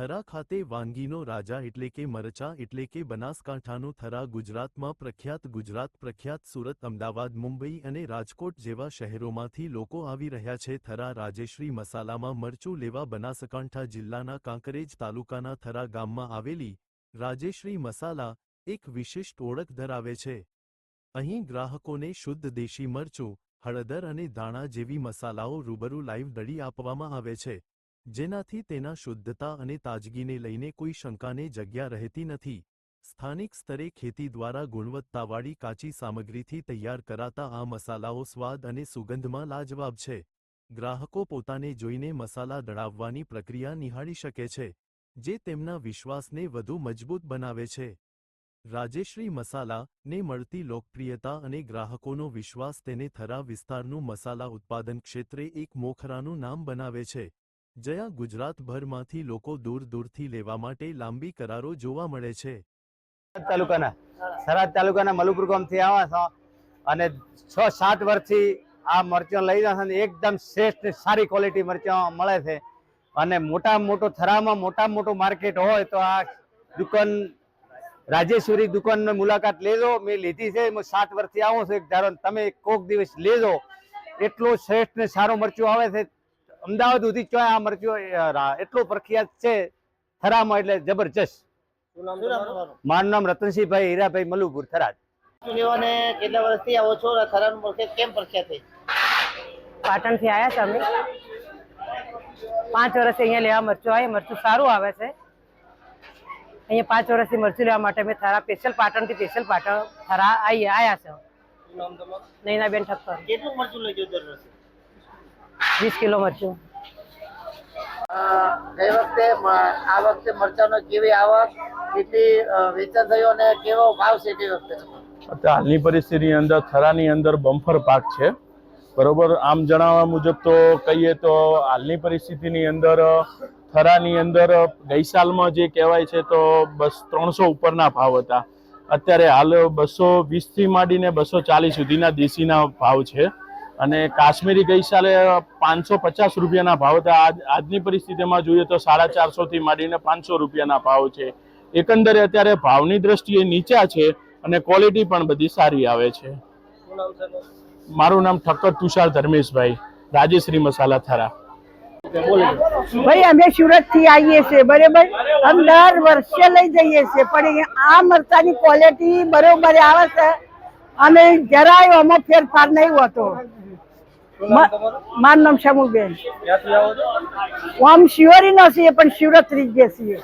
થરા ખાતે વાનગીનો રાજા એટલે કે મરચા એટલે કે બનાસકાંઠાનું થરા ગુજરાતમાં પ્રખ્યાત ગુજરાત પ્રખ્યાત સુરત, અમદાવાદ, મુંબઈ અને રાજકોટ જેવા શહેરોમાંથી લોકો આવી રહ્યા છે. થરા રાજેશ્રી મસાલામાં મરચું લેવા બનાસકાંઠા જિલ્લાના કાંકરેજ તાલુકાના થરા ગામમાં આવેલી રાજેશ્રી મસાલા એક વિશિષ્ટ ઓળખ ધરાવે છે. અહીં ગ્રાહકોને શુદ્ધ દેશી મરચું, હળદર અને દાણા જેવી મસાલાઓ રૂબરૂ લાઈવ દળી આપવામાં આવે છે. જેનાથી તેના શુદ્ધતા અને તાજગીને લઈને કોઈ શંકાને જગ્યા રહેતી નથી. સ્થાનિક સ્તરે ખેતી દ્વારા ગુણવત્તાવાળી કાચી સામગ્રીથી તૈયાર કરાતા આ મસાલાઓ સ્વાદ અને સુગંધમાં લાજવાબ છે. ગ્રાહકો પોતાને જોઈને મસાલા દળાવવાની પ્રક્રિયા નિહાળી શકે છે, જે તેમના વિશ્વાસને વધુ મજબૂત બનાવે છે. રાજેશ્રી મસાલા ને મળતી લોકપ્રિયતા અને ગ્રાહકોનો વિશ્વાસ તેને થરા વિસ્તારનું મસાલા ઉત્પાદન ક્ષેત્રે એક મોખરાનું નામ બનાવે છે. જ્યાં ગુજરાતભરમાંથી લોકો દૂર દૂરથી લેવા માટે લાંબી કરારો જોવા મળે છે. તાલુકાના થરાદ તાલુકાના મલુપુર ગામથી આવ્યા અને છ સાત વર્ષથી આ મરચાં લઈ રહ્યા છે એકદમ શ્રેષ્ઠ સારી ક્વોલિટી મરચાં મળે છે. અને મોટા મોટો થરામાં મોટા મોટું માર્કેટ હોય તો આ દુકાન, રાજેશ્વરી દુકાનની મુલાકાત લેજો. મેં લીધી છે સાત વર્ષથી આવું છું. એક ધારો તમે કોક દિવસ લેજો. એટલો શ્રેષ્ઠ ને સારો મરચું આવે છે. અમદાવાદ સુધી ચોય આ મરચું એટલો પ્રખ્યાત છે થરામાં એટલે જબરજસ્ત. મારું નામ રતનસિંહભાઈ હીરાભાઈ મલુપુર થરાદ. શું લેવાને કેટલા વર્ષથી આવો છો થરાનું પ્રખ્યાત કેમ પ્રખ્યાત છે? પાટણથી આવ્યા છે અમે. પાંચ વર્ષથી અહીંયા લેવા મરચું આવે મરચું સારું આવે છે. અહીંયા પાંચ વર્ષથી મરચું લેવા માટે અમે થરા સ્પેશિયલ પાટણથી સ્પેશિયલ પાટણ થરા આવી આવ્યા છે. નૈનાબેન ઠક્કર. કેટલું મરચું લઈ દર વર્ષે? વીસ કિલો મરચું ગઈ વખતે આ વખતે મરચાનો કેવી આવક? કેટલી વેચાણ થયું અને કેવો ભાવ છે તે વખતે? અત્યારે હાલની પરિસ્થિતિની અંદર થરાની અંદર બમ્ફર પાક છે. બરોબર આમ જણાવવા મુજબ તો કહીએ તો હાલની પરિસ્થિતિની અંદર થરાની અંદર ગઈ સાલમાં જે કહેવાય છે તો બસ ત્રણસો ઉપરના ભાવ હતા. અત્યારે હાલ બસો વીસથી માંડીને બસો ચાલીસ સુધીના દેશીના ભાવ છે. અને કાશ્મીરી ગઈ સાલે પાંચસો પચાસ રૂપિયાના ભાવ હતા. આજની પરિસ્થિતિમાં જોઈએ તો સાડા ચારસોથી માંડીને પાંચસો રૂપિયાના ભાવ છે. એકંદરે અત્યારે ભાવની દ્રષ્ટિએ નીચા છે અને ક્વોલિટી પણ બધી સારી આવે છે? મારું નામ ઠક્કર તુષાર ધર્મેશભાઈ, રાજેશ્રી મસાલા થરા. ભાઈ, અમે સુરતથી આવીએ છીએ, બરોબર? અમે દર વર્ષે લઈ જઈએ છીએ, પણ આ મરચાની ક્વોલિટી બરોબર આવે છે. અને જરાય આમાં ફેરફાર નહીં હોતો. મારું નામ શમુબેન આમ શિવરી નો છીએ પણ શિવરાત્રી જે છીએ